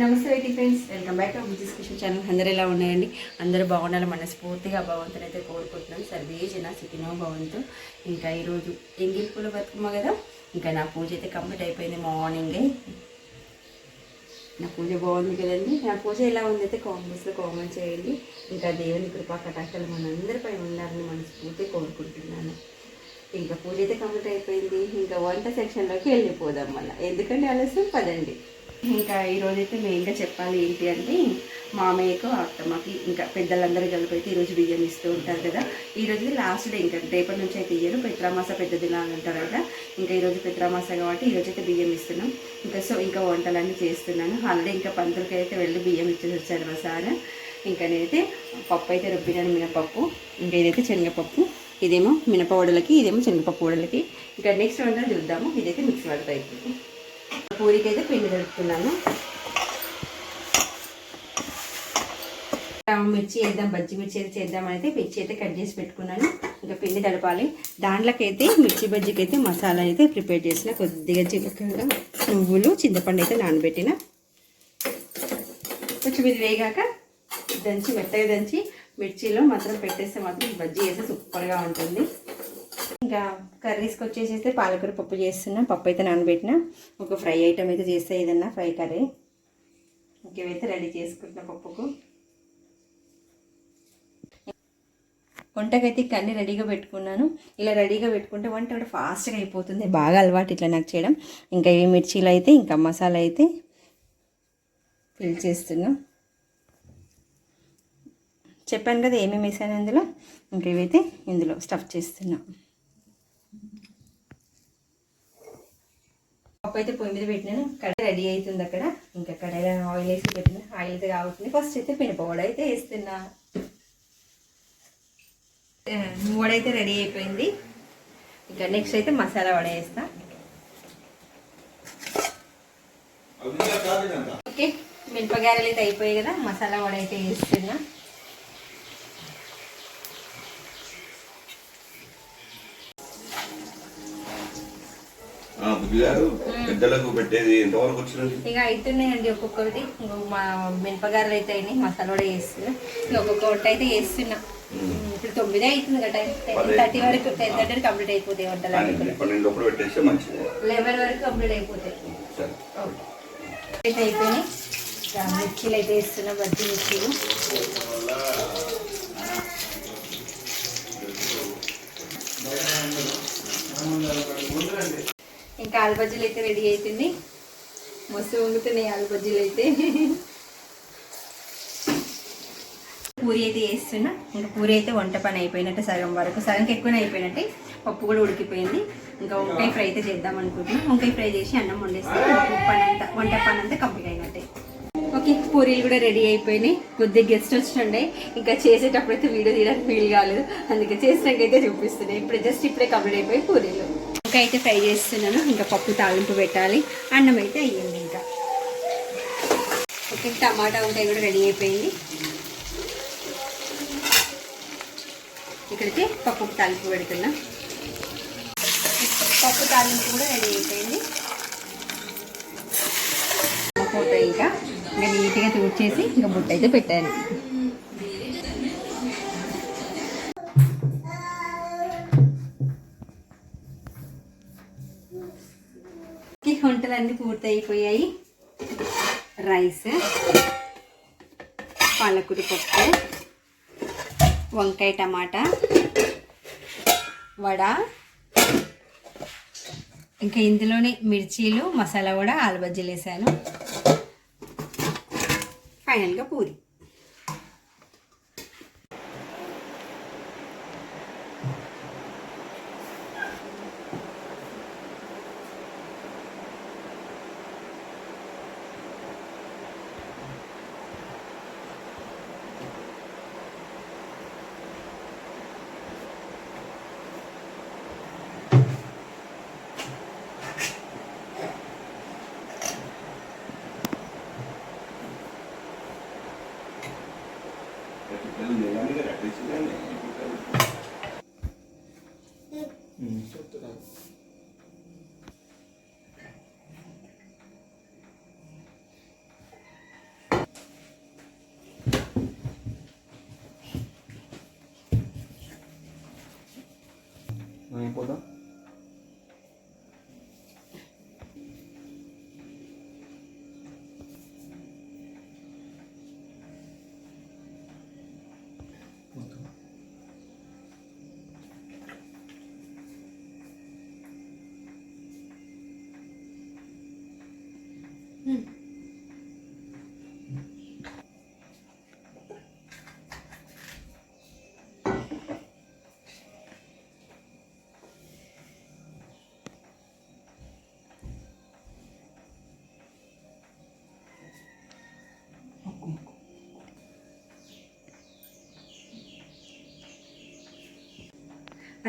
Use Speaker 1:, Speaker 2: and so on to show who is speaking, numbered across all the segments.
Speaker 1: నమస్తే weighty friends welcome back to Bujji's Kishan channel. అందరూ ఎలా ఉన్నాయండి అందరూ బాగుండాలి మనస్ఫూర్తిగా భగవంతుని అయితే కోరుకుంటున్నాను సర్వే జన సికినో భవంతు. ఇంకా ఈరోజు ఎంగిల్ పూల బతుకమ్మ కదా? ఇంకా నా పూజ అయితే కంప్లీట్ అయిపోయింది మార్నింగే. నా పూజ బాగుంది కదండి. నా పూజ ఎలా ఉంది అయితే కామెంట్స్లో కామెంట్ చేయండి. ఇంకా దేవుని కృపా కటాక్షలు మనందరిపై ఉండాలని మనస్ఫూర్తి కోరుకుంటున్నాను. ఇంకా పూజ అయితే కంప్లీట్ అయిపోయింది. ఇంకా వంట సెక్షన్లోకి వెళ్ళిపోదాం మళ్ళీ. ఎందుకంటే ఆలస్యం? పదండి. ఇంకా ఈరోజు అయితే మెయిన్గా చెప్పాలి ఏంటి అంటే మామయ్యకు అత్తమ్మకి ఇంకా పెద్దలందరూ కలిపి అయితే ఈరోజు బియ్యం ఇస్తూ ఉంటారు కదా. ఈరోజు లాస్ట్ డే ఇంకా. రేపటి నుంచి అయితే ఇయ్యరు. పెత్రామాస పెద్ద దినాలు అంటారు కదా ఇంకా ఈరోజు పెత్రామాస కాబట్టి ఈరోజు అయితే బియ్యం ఇస్తున్నాం. ఇంకా సో ఇంకా వంటలన్నీ చేస్తున్నాను. ఆల్రెడీ ఇంకా పంతులకి అయితే వెళ్ళి బియ్యం ఇచ్చేసి వచ్చారు మా సార్. ఇంకా నేనైతే పప్పు అయితే రుబ్బినాను మినపప్పు. ఇంకా ఇదైతే శనగపప్పు. ఇదేమో మినప వడలకి ఇదేమో శనగపప్పు వడలకి. ఇంకా నెక్స్ట్ వంట చూద్దాము. ఇదైతే మిక్స్ వడత పూరికి అయితే పిండి దొరుకుతున్నాను మిర్చి వేద్దాం బజ్జి మిర్చి అయితే చేద్దాం అయితే మిర్చి అయితే కట్ చేసి పెట్టుకున్నాను. ఇంకా పిండి తడపాలి. దాంట్లోకి అయితే మిర్చి బజ్జికి అయితే మసాలా అయితే ప్రిపేర్ చేసిన కొద్దిగా జీలకర్ర నువ్వులు చింతపండు అయితే నానబెట్టిన. కొంచెం ఇది వేగాక దంచి మెత్తగా దంచి మిర్చిలో మాత్రం పెట్టేస్తే మాత్రం బజ్జీ వేస్తే సూపర్గా ఉంటుంది. ఇంకా కర్రీస్కి వచ్చేసేస్తే అయితే పాలకూర పప్పు చేస్తున్నా పప్పు అయితే నానబెట్టిన. ఒక ఫ్రై ఐటమ్ అయితే చేస్తే ఏదన్నా ఫ్రై కర్రీ. ఇంకేవైతే రెడీ చేసుకుంటున్నా పప్పుకు. వంటకైతే ఇక రెడీగా పెట్టుకున్నాను. ఇలా రెడీగా పెట్టుకుంటే వంట కూడా ఫాస్ట్గా అయిపోతుంది. బాగా అలవాటు ఇట్లా నాకు చేయడం. ఇంకా ఇవి మిర్చీలు అయితే ఇంకా మసాలా అయితే ఫిల్ చేస్తున్నా. చెప్పాను కదా ఏమేమి వేసాను అందులో? ఇంకా ఇవైతే ఇందులో స్టఫ్ చేస్తున్నాను పప్పు అయితే పొయ్యి మీద పెట్టినాను. కడాయి రెడీ అవుతుంది అక్కడ. ఇంకా కడాయిలో ఆయిల్ వేసి పెట్టిన. ఆయిల్ అయితే కావుతుంది ఫస్ట్ అయితే మినపవడ అయితే వేస్తున్నా. వడ అయితే రెడీ అయిపోయింది. ఇంకా నెక్స్ట్ అయితే మసాలా వడ వేస్తా. ఓకే మిరపగాయలు అయితే అయిపోయాయి కదా. మసాలా వడ అయితే వేస్తున్నా.
Speaker 2: బుద్ధి గారు పెద్దలకు పెట్టేది ఎంతవరకు వచ్చినది
Speaker 1: ఇక అవుతున్నాయండి ఒక్కొక్కటి. మా మినపగారలు అయితే అయినాయి మసాలా కూడా వేస్తున్నా ఒక్కొక్క వంట అయితే వేస్తున్నా ఇప్పుడు తొమ్మిది అవుతుంది కదా టెన్ థర్టీ వరకు టెన్ థర్టీ కంప్లీట్ అయిపోతాయి వంటలు
Speaker 2: పన్నెండు లోపల పెట్టేస్తే మంచిది.
Speaker 1: లెవెన్ వరకు కంప్లీట్ అయిపోతాయి. అయిపోయినాయి. మిర్చీలు అయితే వేస్తున్నా బజ్జీ మిర్చీలు. ఆలు బజ్జీలు అయితే రెడీ అవుతుంది మస్తు వంగుతున్నాయి ఆలు బజ్జీలు అయితే. పూరి అయితే వేస్తున్నా ఇంకా పూరి అయితే వంట పని అయిపోయినట్టు సగం వరకు. సగంకి ఎక్కువనే అయిపోయినట్టే. పప్పు కూడా ఉడికిపోయింది. ఇంకా వంకాయ ఫ్రై అయితే చేద్దాం అనుకుంటున్నాం. వంకాయ ఫ్రై చేసి అన్నం వండేస్తే పని అంతా వంట పని అంతా కంప్లీట్ అయినట్టే. ఓకే పూరీలు కూడా రెడీ అయిపోయినాయి. కొద్దిగా గెస్ట్ వచ్చిండే. ఇంకా చేసేటప్పుడు అయితే వీడియో తీయడానికి ఫీల్ కాలేదు. అందుకే చేసినాకైతే చూపిస్తున్నాయి. ఇప్పుడు జస్ట్ ఇప్పుడే కంప్లీట్ అయిపోయి పూరీలు. ఇంకా అయితే ఫ్రై చేస్తున్నాను. ఇంకా పప్పు తాలింపు పెట్టాలి. అన్నం అయితే అయ్యింది ఇంకా. ఓకే టమాటా వంకాయ కూడా రెడీ అయిపోయింది. ఇక్కడికి పప్పు తాలింపు పెడుతున్నా. పప్పు తాలింపు కూడా రెడీ అయిపోయింది. ఇంకా ఇంకా నీట్గా తూడ్చేసి ఇంకా బుట్ట అయితే పెట్టాను. వంటలు అన్నీ పూర్తయిపోయాయి. రైస్ పాలకూర పప్పు వంకాయ టమాటా వడ ఇంకా ఇందులోనే మిర్చీలు మసాలా కూడా ఆలుబజ్జీలు వేసాను. ఫైనల్గా పూరి.
Speaker 3: うん、ちょっとだ何だ Hmm.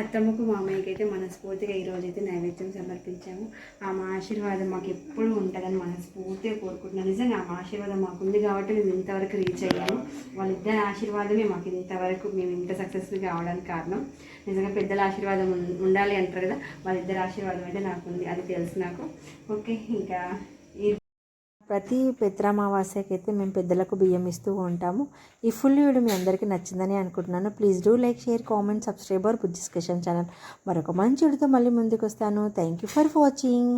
Speaker 1: అత్తమ్మకు మామయ్యకి అయితే మనస్ఫూర్తిగా ఈరోజు అయితే నైవేద్యం సమర్పించాము. ఆమె ఆశీర్వాదం మాకు ఎప్పుడు ఉంటుందని మనస్ఫూర్తిగా కోరుకుంటున్నాను. నిజంగా ఆమె ఆశీర్వాదం మాకు ఉంది కాబట్టి మేము ఇంతవరకు రీచ్ అయ్యాము. వాళ్ళిద్దరి ఆశీర్వాదమే మాకు ఇంతవరకు మేము ఇంత సక్సెస్ఫుల్ కావడానికి కారణం. నిజంగా పెద్దల ఆశీర్వాదం ఉండాలి అంటారు కదా వాళ్ళిద్దరి ఆశీర్వాదం అయితే నాకు ఉంది. అది తెలుసు నాకు. ఓకే ఇంకా
Speaker 4: ప్రతి పిత్రామావాస్యకి అయితే మేము పెద్దలకు బియ్యం ఇస్తూ ఉంటాము. ఈ ఫుల్ వీడియో మీ అందరికీ నచ్చిందని అనుకుంటున్నాను. Please do like share comment subscriber our discussion channel మరొక మంచి వీడితో మళ్ళీ ముందుకు వస్తాను. Thank you for watching